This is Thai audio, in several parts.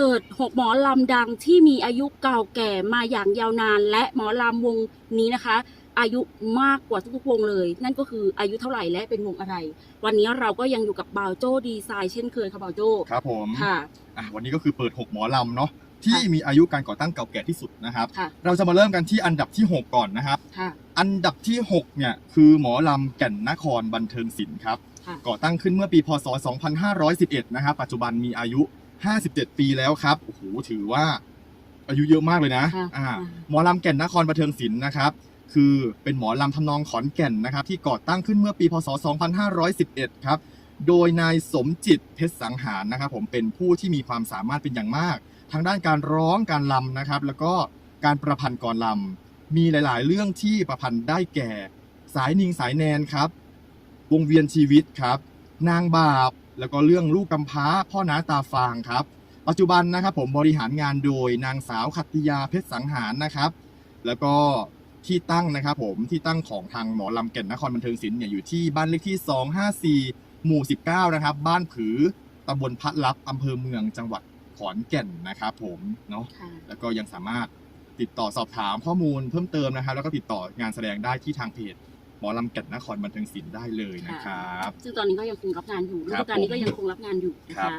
เปิด6หมอลำดังที่มีอายุเก่าแก่มาอย่างยาวนาน และหมอลำวงนี้นะคะ อายุมากกว่าทุกๆวงเลย นั่นก็คืออายุเท่าไหร่และเป็นวงอะไร วันนี้เราก็ยังอยู่กับบาวโจ้ดีไซน์เช่นเคยค่ะบาวโจ้ครับผมค่ะอะวันนี้ก็คือเปิด 6 หมอลำเนาะที่มีอายุการก่อตั้งเก่าแก่ที่สุดนะครับ ค่ะเราจะมาเริ่มกันที่อันดับที่ 6 ก่อนนะครับ ค่ะ อันดับที่ 6 เนี่ย คือหมอลำแก่นนครบันเทิงศิลป์ครับ ค่ะ ก่อตั้งขึ้นเมื่อปีพศ 2511 นะครับ ปัจจุบันมีอายุ 57 ปีแล้วครับโอ้โหถือว่าอายุเยอะมากเลยนะค่ะอ่าค่ะ หมอลำแก่นนครบันเทิงศิลป์นะครับ คือเป็นหมอลำทำนองขอนแก่นนะครับ ที่ก่อตั้งขึ้นเมื่อปีพศ 2511 ครับ โดยนายสมจิตเพชรสังหารนะครับ ผมเป็นผู้ที่มีความสามารถเป็นอย่างมาก ทางด้านการร้องการลำนะครับ แล้วก็การประพันธ์กรลำมีหลายๆ เรื่องที่ประพันธ์ได้แก่ สายนิงสายแนนครับ วงเวียนชีวิตครับ นางบาป แล้วก็เรื่องลูกกำพร้าพ่อน้าตาฟางครับ ปัจจุบันนะครับผมบริหารงานโดยนางสาวขัตติยาเพชรสังหารนะครับ แล้วก็ที่ตั้งนะครับผมที่ตั้งของทางหมอลำแก่นนครบันเทิงศิลป์เนี่ยอยู่ที่บ้านเลขที่ 254 หมู่ 19 นะครับ บ้านผือตำบลพระลับอำเภอเมืองจังหวัดขอนแก่นนะครับผมเนาะค่ะ แล้วก็ยังสามารถติดต่อสอบถามข้อมูลเพิ่มเติมนะครับ แล้วก็ติดต่องานแสดงได้ที่ทางเพจ หมอลำแก่นนครบันเทิงศิลป์ได้เลยนะครับ ซึ่งตอนนี้ก็ยังคงรับงานอยู่ฤครัดูบกาลนี้ผมก็ยังคงรับงานอยู่นะครัคะบ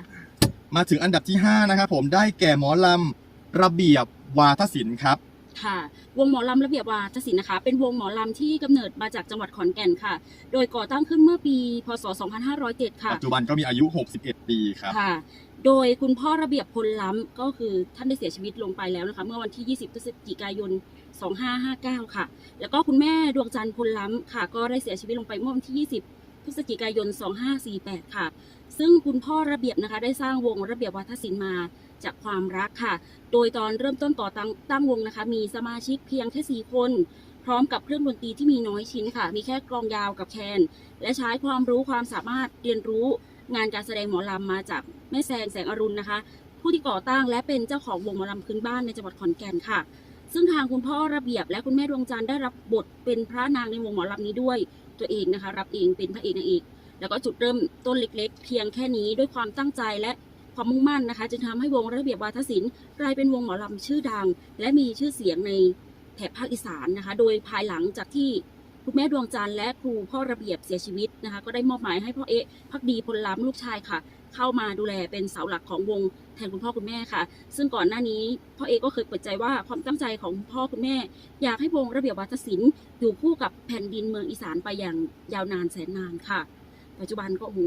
มาถึงอันดับที่ 5 นะครับผมได้แก่หมอลำระเบียบวาทศิลป์ครับค่ะวงหมอลำระเบียบวาทศิลป์นะคะ เป็นวงหมอลำที่กำเนิดมาจากจังหวัดขอนแก่นค่ะ โดยก่อตั้งขึ้นเมื่อปี พศ 2507 ค่ะ ปัจจุบันก็มีอายุ 61 ปีครับค่ะ โดยคุณพ่อระเบียบพลล้ำก็คือท่านได้เสียชีวิตลงไปแล้วนะคะ เมื่อวันที่ 20พฤศจิกายน 2559 ค่ะ แล้วก็คุณแม่ดวงจันทร์พลล้ำค่ะ ก็ได้เสียชีวิตลงไปเมื่อวันที่ 20 พฤศจิกายน 2548 ค่ะ ซึ่งคุณพ่อระเบียบนะคะ ได้สร้างวงระเบียบวัฒนศิลป์มาจากความรักค่ะ โดยตอนเริ่มต้นก่อตั้งตั้งวงนะคะ มีสมาชิกเพียงแค่4คน พร้อมกับเครื่องดนตรีที่มีน้อยชิ้นค่ะ มีแค่กลองยาวกับแคน และใช้ความรู้ความสามารถเรียนรู้งานการแสดงหมอลำมาจากแม่แซงแสงอรุณนะคะ ผู้ที่ก่อตั้งและเป็นเจ้าของวงหมอลำพื้นบ้านในจังหวัดขอนแก่นค่ะ ซึ่งทางคุณพ่อระเบียบและคุณแม่ดวงจันทร์ได้รับบทเป็นพระนางในวงหมอลำนี้ด้วยตัวเองนะคะ รับเองเป็นพระเอกนางเอกแล้วก็จุดเริ่มต้นเล็ก ๆ เพียงแค่นี้ด้วยความตั้งใจและความมุ่งมั่นนะคะจึงทำให้วงระเบียบวาทศิลป์กลายเป็นวงหมอลำชื่อดัง และมีชื่อเสียงในแถบภาคอีสานนะคะ โดยภายหลังจากที่คุณแม่ดวงจันทร์และครูพ่อระเบียบเสียชีวิตนะคะ ก็ได้มอบหมายให้พ่อเอะพักดีพลล้ำลูกชายค่ะ เข้ามาดูแลเป็นเสาหลักของวงแทนคุณพ่อคุณแม่ค่ะ ซึ่งก่อนหน้านี้พ่อเอกก็เคยเปิดใจว่าความตั้งใจของคุณพ่อคุณแม่ อยากให้วงระเบียบวัฒนศิลป์อยู่คู่กับแผ่นดินเมืองอีสานไปอย่างยาวนานแสนนานค่ะ ปัจจุบันก็โอ้โห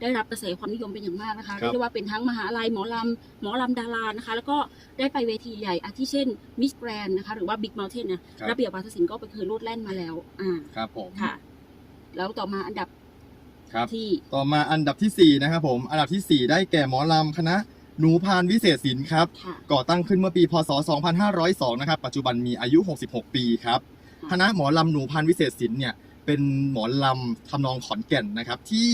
ได้รับกระแสความนิยมเป็นอย่างมากนะคะครับเรียกได้ว่าเป็นทั้งมหาลัยหมอลำหมอลำดารานะคะ แล้วก็ได้ไปเวทีใหญ่อาทิเช่นมิสแกรนนะคะหรือว่าบิ๊กเมลเทนนะครับระเบียบวัฒนศิลป์ก็ไปเคยโลดแล่นมาแล้วอ่าครับผมค่ะ แล้วต่อมาอันดับ ครับ ที่ต่อมาอันดับทีสี่4 นะครับผม อันดับทีสี่ 4 ได้แก่หมอลำคณะหนูพานวิเศษศิลป์ครับ ค่ะ ก่อตั้งขึ้นเมื่อปี พศ 2502 นะครับ ปัจจุบันมีอายุ 66 ปีครับ ค่ะ คณะหมอลำหนูพันธุ์วิเศษศิลป์เนี่ย เป็นหมอลำทำนองขอนแก่นนะครับ ที่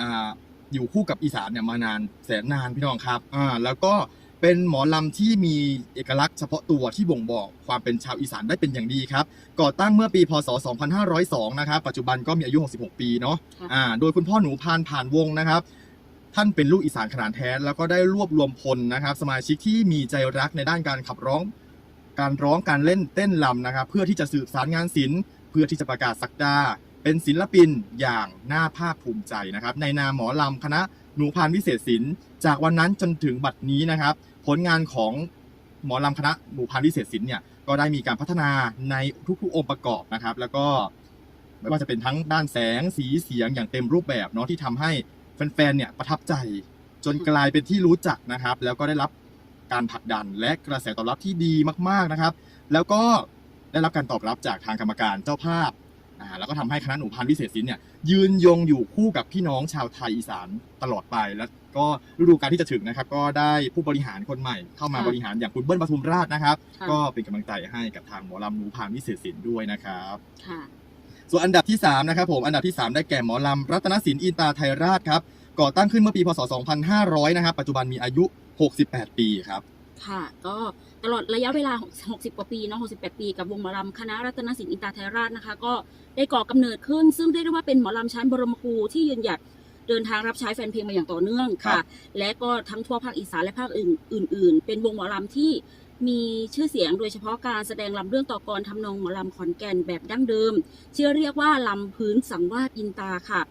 อ่าอยู่คู่กับอีสานเนี่ยมานานแสนนานพี่น้องครับอ่าแล้วก็ เป็นหมอลำที่มีเอกลักษณ์เฉพาะตัวที่บ่งบอกความเป็นชาวอีสานได้เป็นอย่างดีครับ ก่อตั้งเมื่อปีพศ 2502 นะครับ ปัจจุบันก็มีอายุ 66 ปีเนาะค่ะอ่าโดยคุณพ่อหนูพานผ่านวงนะครับ ท่านเป็นลูกอีสานขนาดแท้ แล้วก็ได้รวบรวมพลนะครับ สมาชิกที่มีใจรักในด้านการขับร้อง การร้องการเล่นเต้นลำนะครับ เพื่อที่จะสืบสารงานศิลป์เพื่อที่จะประกาศสักดาเป็นศิลปินอย่างน่าภาคภูมิใจนะครับ ในนามหมอลำคณะ หนูพานวิเศษศิลป์จากวันนั้นจนถึงบัดนี้นะครับ ผลงานของหมอลำคณะหนูพานวิเศษศิลป์เนี่ยก็ได้มีการพัฒนาในทุกๆองค์ประกอบนะครับ แล้วก็ไม่ว่าจะเป็นทั้งด้านแสงสีเสียงอย่างเต็มรูปแบบเนาะที่ทำให้แฟนๆเนี่ยประทับใจจนกลายเป็นที่รู้จักนะครับ แล้วก็ได้รับการผลักดันและกระแสตอบรับที่ดีมากๆนะครับ แล้วก็ได้รับการตอบรับจากทางกรรมการเจ้าภาพ อ่าแล้วก็ทำให้คณะหนูพานวิเศษศิลป์เนี่ยยืนยงอยู่คู่กับพี่น้องชาวไทยอีสานตลอดไป แล้วก็ฤดูกาลที่จะถึงนะครับ ก็ได้ผู้บริหารคนใหม่ เข้ามาค่ะบริหารอย่างคุณเบิ้ลปทุมราชนะครับค่ะก็เป็นกำลังใจให้กับทางหมอลำหนูพานวิเศษศิลป์ด้วยนะครับค่ะส่วนอันดับที่3นะครับผมอันดับที่ 3 ได้แก่หมอลำรัตนศิลป์อินตาไทยราชครับก่อตั้งขึ้นเมื่อปีพศ 2500 นะครับ ปัจจุบันมีอายุ 68 ปีครับ ค่ะ ก็ตลอดระยะเวลา 60 กว่าปีเนาะ68 ปีกับวงหมอลำคณะรัตนศิลป์อินตาไทยราชนะคะ ก็ได้ก่อกำเนิดขึ้น ซึ่งเรียกได้ว่าเป็นหมอลำชั้นบรมครูที่ยืนหยัดเดินทางรับใช้แฟนเพลงมาอย่างต่อเนื่องครัค่ะบและก็ทั้งทั่วภาคอีสานและภาคอื่นอื่น ๆ เป็นวงหมอลำที่มีชื่อเสียงโดยเฉพาะการแสดงลำเรื่องต่อกรทำนองหมอลำขอนแก่นแบบดั้งเดิมที่เรียกว่าลำพื้นสังวาสอินตาค่ะ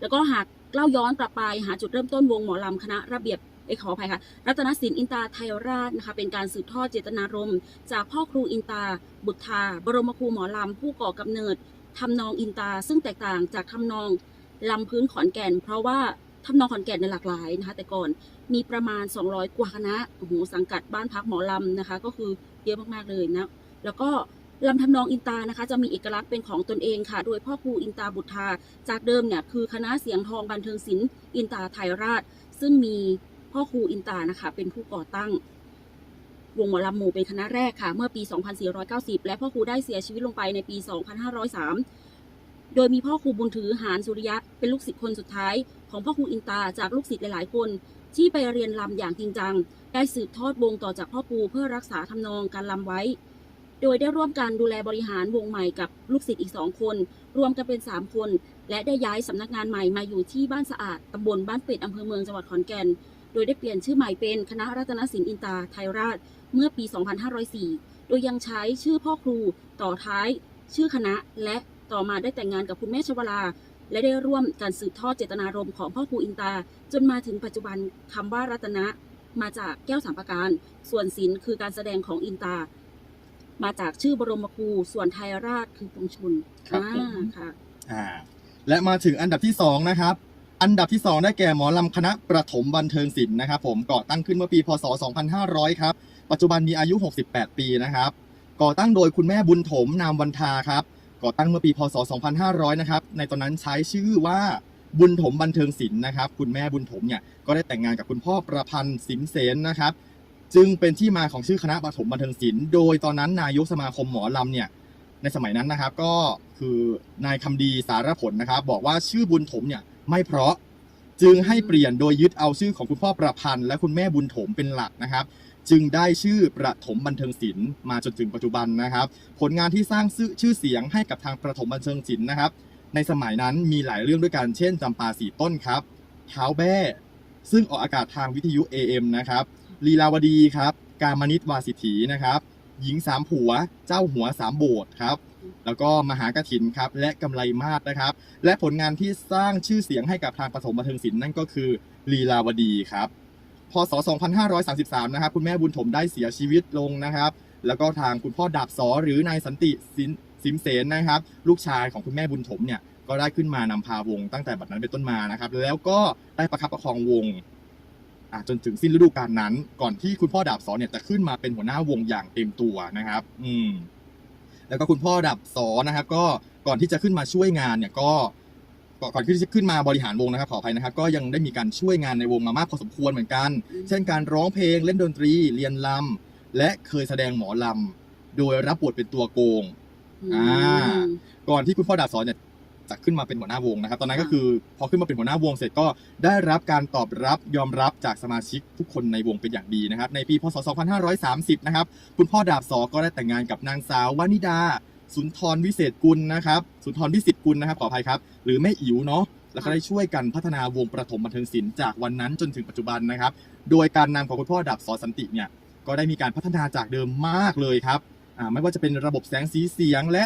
แล้วก็หากเล่าย้อนกลับไปหาจุดเริ่มต้นวงหมอลำคณะระเบียบ เอยขออภัยค่ะ รัตนศิลป์อินตาไทยราชนะคะ เป็นการสืบทอดเจตนารมณ์จากพ่อครูอินตา บุตรทา บรมครูหมอลำผู้ก่อกำเนิดทำนองอินตา ซึ่งแตกต่างจากทำนองลำพื้นขอนแก่น เพราะว่าทำนองขอนแก่นในหลากหลายนะคะ แต่ก่อนมีประมาณ 200 กว่าคณะโอ้โหสังกัดบ้านพักหมอลำนะคะ ก็คือเยอะมากๆเลยนะ แล้วก็ลำทำนองอินตานะคะ จะมีเอกลักษณ์เป็นของตนเองค่ะ โดยพ่อครูอินตาบุตรทาจากเดิมเนี่ยคือคณะเสียงทองบันเทิงศิลป์อินตาไทยราช ซึ่งมี พ่อครูอินตานะคะ เป็นผู้ก่อตั้ง วงหมอลำหมู่เป็นคณะแรกค่ะ เมื่อปี 2490 และพ่อครูได้เสียชีวิตลงไปในปี 2503 โดยมีพ่อครูบุญถือหานสุริยะเป็นลูกศิษย์คนสุดท้าย ของพ่อครูอินตาจากลูกศิษย์หลายๆ คน ที่ไปเรียนลำอย่างจริงจัง ได้สืบทอดวงต่อจากพ่อครูเพื่อรักษาทำนองการลำไว้โดยได้ร่วมกันดูแลบริหารวงใหม่กับลูกศิษย์อีกสองคน รวมกันเป็น 3 คน และได้ย้ายสำนักงานใหม่มาอยู่ที่บ้านสะอาดตำบลบ้านเป็ดอำเภอเมืองจังหวัดขอนแก่น โดยได้เปลี่ยนชื่อใหม่เป็นคณะรัตนศิลป์อินตาไทยราชเมื่อปี 2504 โดยยังใช้ชื่อพ่อครูต่อท้ายชื่อคณะ และต่อมาได้แต่งงานกับคุณแม่ชวลา และได้ร่วมการสืบทอดเจตนารมณ์ของพ่อครูอินตา จนมาถึงปัจจุบันคำว่ารัตนะมาจากแก้วสามประการ ส่วนศิลป์คือการแสดงของอินตา มาจากชื่อบรมครูส่วนไทยราชคือปวงชนครับอ่าผมค่ะ อ่าและมาถึงอันดับที่2นะครับ อันดับที่ 2 ได้แก่หมอลำคณะประถมบันเทิงศิลป์นะครับผมก่อตั้งขึ้นเมื่อปีพศ 2500 ครับ ปัจจุบันมีอายุ 68 ปีนะครับ ก่อตั้งโดยคุณแม่บุญถมนามวันทาครับ ก่อตั้งเมื่อปีพศ 2500 นะครับ ในตอนนั้นใช้ชื่อว่าบุญถมบันเทิงศิลป์นะครับ คุณแม่บุญถมเนี่ยก็ได้แต่งงานกับคุณพ่อประพันธ์สินเสนนะครับ จึงเป็นที่มาของชื่อคณะประถมบันเทิงศิลป์ โดยตอนนั้นนายกสมาคมหมอลำเนี่ยในสมัยนั้นนะครับก็คือนายคำดีสารผลนะครับ บอกว่าชื่อบุญถมเนี่ย ไม่เพราะจึงให้เปลี่ยนโดยยึดเอาชื่อของคุณพ่อประพันธ์และคุณแม่บุญถมเป็นหลักนะครับ จึงได้ชื่อประถมบันเทิงศิลป์มาจนถึงปัจจุบันนะครับ ผลงานที่สร้างชื่อชื่อเสียงให้กับทางประถมบันเทิงศิลป์นะครับ ในสมัยนั้นมีหลายเรื่องด้วยกันเช่นจำปาสีต้นครับเท้าแบ้ซึ่งออกอากาศทางวิทยุ AM นะครับลีลาวดีครับ การมนิตวาสิทธีนะครับ หญิงสามผัว เจ้าหัวสามโบสถ์ครับ แล้วก็มหากถินครับและกำไรมาศนะครับ และผลงานที่สร้างชื่อเสียงให้กับทางปฐมบันเทิงศิลป์นั่นก็คือลีลาวดีครับพศ 2533 นะครับ คุณแม่บุญถมได้เสียชีวิตลงนะครับ แล้วก็ทางคุณพ่อดาบสอหรือนายสันติสินสิมเสนนะครับ ลูกชายของคุณแม่บุญถมเนี่ยก็ได้ขึ้นมานำพาวง ตั้งแต่บัดนั้นเป็นต้นมานะครับ แล้วก็ได้ประคับประคองวงจนถึงสิ้นฤดูกาลนั้น ก่อนที่คุณพ่อดาบสอเนี่ยจะขึ้นมาเป็นหัวหน้าวงอย่างเต็มตัวนะครับ อืม แล้วก็คุณพ่อดาบสอนะครับก็ก่อนที่จะขึ้นมาช่วยงานเนี่ยก็ก่อนก่อนที่จะขึ้นมาบริหารวงนะครับขออภัยนะครับ ก็ยังได้มีการช่วยงานในวงมามากพอสมควรเหมือนกัน เช่นการร้องเพลงเล่นดนตรี เรียนลำและเคยแสดงหมอลำโดยรับบทเป็นตัวโกงอ่าก่อนที่คุณพ่อดาบสอนเนี่ย จะขึ้นมาเป็นหัวหน้าวงนะครับ ตอนนั้นก็คือพอขึ้นมาเป็นหัวหน้าวงเสร็จก็ได้รับการตอบรับยอมรับจากสมาชิกทุกคนในวงเป็นอย่างดีนะครับ ในปีพศ 2530 นะครับ คุณพ่อดาบสอก็ได้แต่งงานกับนางสาววานิดา สุนทรวิเศษกุลนะครับ สุนทรวิสิตกุลนะครับขออภัยครับ หรือแม่อิ๋วเนาะแล้วก็ได้ช่วยกันพัฒนาวงประถมบันเทิงศิลป์จากวันนั้นจนถึงปัจจุบันนะครับ โดยการนำของคุณพ่อดาบสอสันติเนี่ยก็ได้มีการพัฒนาจากเดิมมากเลยครับอ่าไม่ว่าจะเป็นระบบแสงสีเสียงและ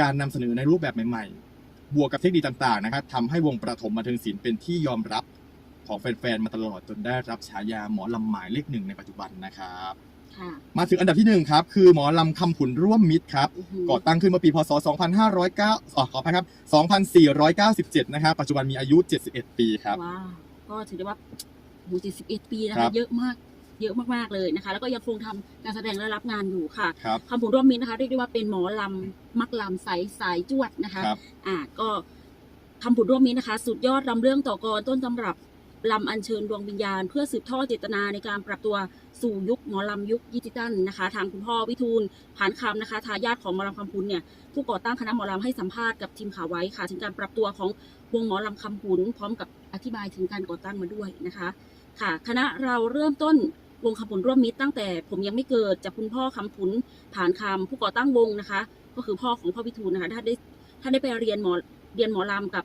การนำเสนอในรูปแบบใหม่ๆ บวกกับเทคนิคต่างๆนะครับทำให้วงประถมบันเทิงศิลป์เป็นที่ยอมรับของแฟนๆมาตลอดจนได้รับฉายาหมอลำหมายเลขหนึ่งในปัจจุบันนะครับ ค่ะ มาถึงอันดับที่หนึ่งครับ คือหมอลำคำผุนร่วมมิตรครับ อื้อหือ ก่อตั้งขึ้นเมื่อปีพศ 2509อ๋อขออภัยครับ 2497 นะครับ ปัจจุบันมีอายุ 71 ปีครับ ว้าวก็ถือได้ว่าโห71ปีนะครัคะ บ เยอะมาก เยอะมากๆเลยนะคะ แล้วก็ยังคงทำการแสดงและรับงานอยู่ค่ะครับคำผุนร่วมมิตรนะคะเรียกได้ว่าเป็นหมอลำมักลำสายสายจวดนะคะครับอ่าก็คำผุนร่วมมิตรนะคะ สุดยอดลำเรื่องต่อกรต้นตำรับลำอัญเชิญดวงวิญญาณ เพื่อสืบทอดเจตนาในการปรับตัวสู่ยุคหมอลำยุคดิจิตัลนะคะ ทางคุณพ่อวิทูลผ่านคำนะคะทายาทของหมอลำคำพุนเนี่ยผู้ก่อตั้งคณะหมอลำให้สัมภาษณ์กับทีมข่าวไว้ค่ะ ถึงการปรับตัวของวงหมอลำคำพุนพร้อมกับอธิบายถึงการก่อตั้งมาด้วยนะคะ ค่ะ คณะเราเริ่มต้น วงคำผุนร่วมมิตรตั้งแต่ผมยังไม่เกิดจากคุณพ่อคำผุนผ่านคำผู้ก่อตั้งวงนะคะ ก็คือพ่อของพ่อพิทูลนะคะท่านได้ท่านได้ไปเรียนหมอเรียนหมอลำกับ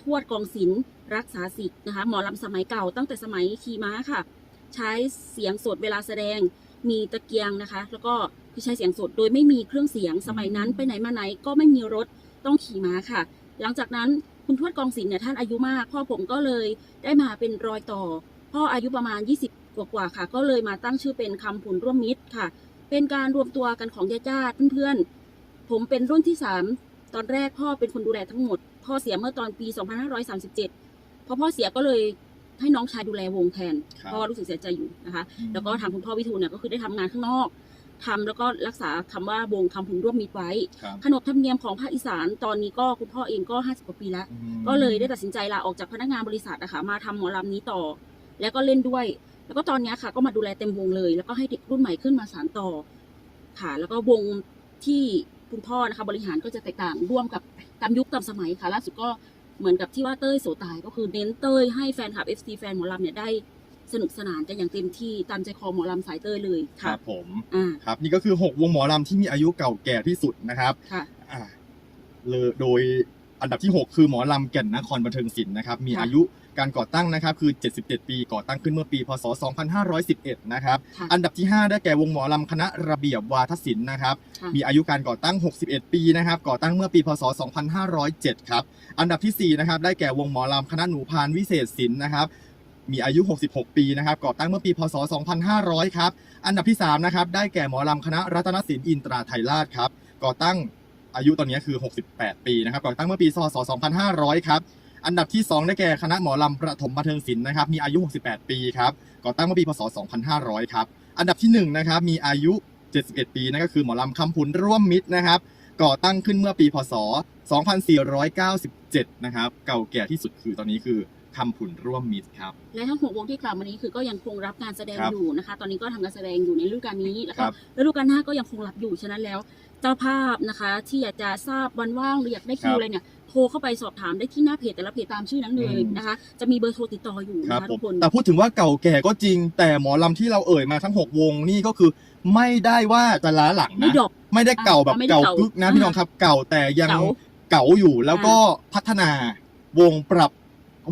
ทวดกองศิลป์รักษาสิทธิ์นะคะหมอลำสมัยเก่าตั้งแต่สมัยขี่ม้าค่ะ ใช้เสียงสดเวลาแสดงมีตะเกียงนะคะ แล้วก็คือใช้เสียงสดโดยไม่มีเครื่องเสียงสมัยนั้นไปไหนมาไหนก็ไม่มีรถต้องขี่ม้าค่ะ หลังจากนั้นคุณทวดกองศิลป์เนี่ยท่านอายุมาก พ่อผมก็เลยได้มาเป็นรอยต่อ พ่ออายุประมาณ 20 กว่าๆค่ะ ก็เลยมาตั้งชื่อเป็นคำผุนร่วมมิตรค่ะ เป็นการรวมตัวกันของญาติๆเพื่อนๆ ผมเป็นรุ่นที่สามตอนแรกพ่อเป็นคนดูแลทั้งหมด พ่อเสียเมื่อตอนปี 2537 พอพ่อเสียก็เลยให้น้องชายดูแลวงแทนครับเพราะว่ารู้สึกเสียใจอยู่นะคะ แล้วก็ทางคุณพ่อวิทูลเนี่ยก็คือได้ทำงานข้างนอกทำแล้วก็รักษาคำว่าวงคำผุนร่วมมิตรไว้ครับขนบธรรมเนียมของภาคอีสานตอนนี้ก็คุณพ่อเองก็ 50 กว่าปีแล้วอืมก็เลยได้ตัดสินใจลาออกจากพนักงานบริษัทนะคะมาทำหมอลำนี้ต่อ แล้วก็เล่นด้วย แล้วก็ตอนนี้ค่ะ ก็มาดูแลเต็มวงเลย แล้วก็ให้เด็กรุ่นใหม่ขึ้นมาสานต่อค่ะ แล้วก็วงที่คุณพ่อนะคะ บริหารก็จะแตกต่างร่วมกับตามยุคตามสมัยค่ะล่าสุดก็เหมือนกับที่ว่าเต้ยโสตายก็คือเน้นเต้ยให้แฟนคลับ FC แฟนหมอลำเนี่ยได้สนุกสนานกันอย่างเต็มที่ตามใจคอหมอลำสายเต้ยเลยคค่ะรับผมอ่าครับ นี่ก็คือ 6 วงหมอลำที่มีอายุเก่าแก่ที่สุดนะครับค่ะ อ่าเลยโดยอันดับที่ 6 คือหมอลำแก่นนครบันเทิงศิลป์นะครับ มีค่ะ อายุ การก่อตั้งนะครับคือ 77 ปีก่อตั้งขึ้นเมื่อปีพศ 2511 นะครับค่ะอันดับที่ 5 ได้แก่วงหมอลำคณะระเบียบวาทศิลป์นะครับค่ะ มีอายุการก่อตั้ง 61 ปีนะครับก่อตั้งเมื่อปีพศ 2507 ครับอันดับที่4นะครับได้แก่วงหมอลำคณะหนูพานวิเศษศิลป์นะครับมีอายุ 66 ปีนะครับก่อตั้งเมื่อปีพศ 2500 ครับอันดับที่3นะครับได้แก่หมอลำคณะรัตนศิลป์อินตราไทยราชครับก่อตั้ง อายุตอนนี้คือ 68 ปีนะครับ ก่อตั้งเมื่อปีพศ2500 ครับ อันดับที่ 2 ได้แก่คณะหมอลำประถมบันเทิงศิลป์นะครับ มีอายุ 68 ปีครับ ก่อตั้งเมื่อปีพศ 2500 ครับ อันดับที่ 1 นะครับ มีอายุ 71 ปี นั่นก็คือหมอลำคำพุนร่วมมิตรนะครับ ก่อตั้งขึ้นเมื่อปีพศ 2497 นะครับ เก่าแก่ที่สุดคือตอนนี้คือคำพุนร่วมมิตรครับ และทั้งหกวงที่กล่าวมานี้คือก็ยังคงรับการแสดงครับอยู่นะคะ ตอนนี้ก็ทำการแสดงอยู่ในฤดูกาลนี้แล้วคก็รับฤดูกาลหน้าก็ยังคงรับอยู่ฉะนั้นแล้ว เจ้าภาพนะคะ ที่อยากจะทราบวันว่างหรืออยากได้คิวอะไรเนี่ย โทรเข้าไปสอบถามได้ที่หน้าเพจแต่ละเพจตามชื่อนั้นเลยอืมนะคะ จะมีเบอร์โทรติดต่ออยู่ครันะบคะผทุมกคน แต่พูดถึงว่าเก่าแก่ก็จริง แต่หมอลำที่เราเอ่ยมาทั้ง 6 วงนี่ก็คือไม่ได้ว่าจะล้าหลังไม่นะ ดรอป ไม่ได้เก่าแบบอ่าไม่ได้เก่าเก่ากึกนะอ่าพี่น้องครับเก่าแต่ยังเก๋าเก่าอยู่แล้วก็พัฒนาวงปรับ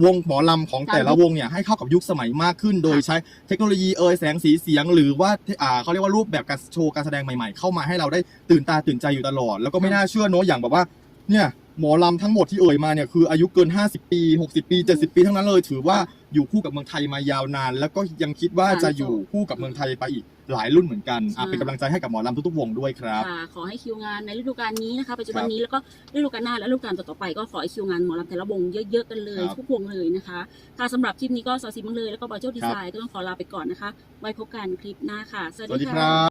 วงหมอลำของแต่ละวงเนี่ยให้เข้ากับยุคสมัยมากขึ้น โดยใช้เทคโนโลยีเอ่ยแสงสีเสียง หรือว่าอ่าเขาเรียกว่ารูปแบบการโชว์การแสดงใหม่ๆ เข้ามาให้เราได้ตื่นตาตื่นใจอยู่ตลอด แล้วก็ไม่น่าเชื่อเนอะอย่างแบบว่าเนี่ย หมอลำทั้งหมดที่เอ่ยมาเนี่ยคืออายุเกิน 50 ปี 60 ปี 70 ปีทั้งนั้นเลย ถือว่าอยู่คู่กับเมืองไทยมายาวนาน แล้วก็ยังคิดว่าจะอยู่คู่กับเมืองไทยไปอีกหลายรุ่นเหมือนกันอะเป็นกำลังใจให้กับหมอลำทุกๆวงด้วยครับ ค่ะขอให้คิวงานในฤดูกาลนี้นะคะปัจจุบันนี้แล้วก็ฤดูกาลหน้าและฤดูกาลต่อๆไปก็ขอให้คิวงานหมอลำแต่ละวงเยอะๆกันเลยครับทุกวงเลยนะคะค่ะสำหรับคลิปนี้ก็สาวซีมังเลยแล้วก็บอยเจ้าดีไซน์ก็ต้องขอลาไปก่อนนะคะ ไว้พบกันคลิปหน้าค่ะ สวัสสวัสดีดีคค่ะรับ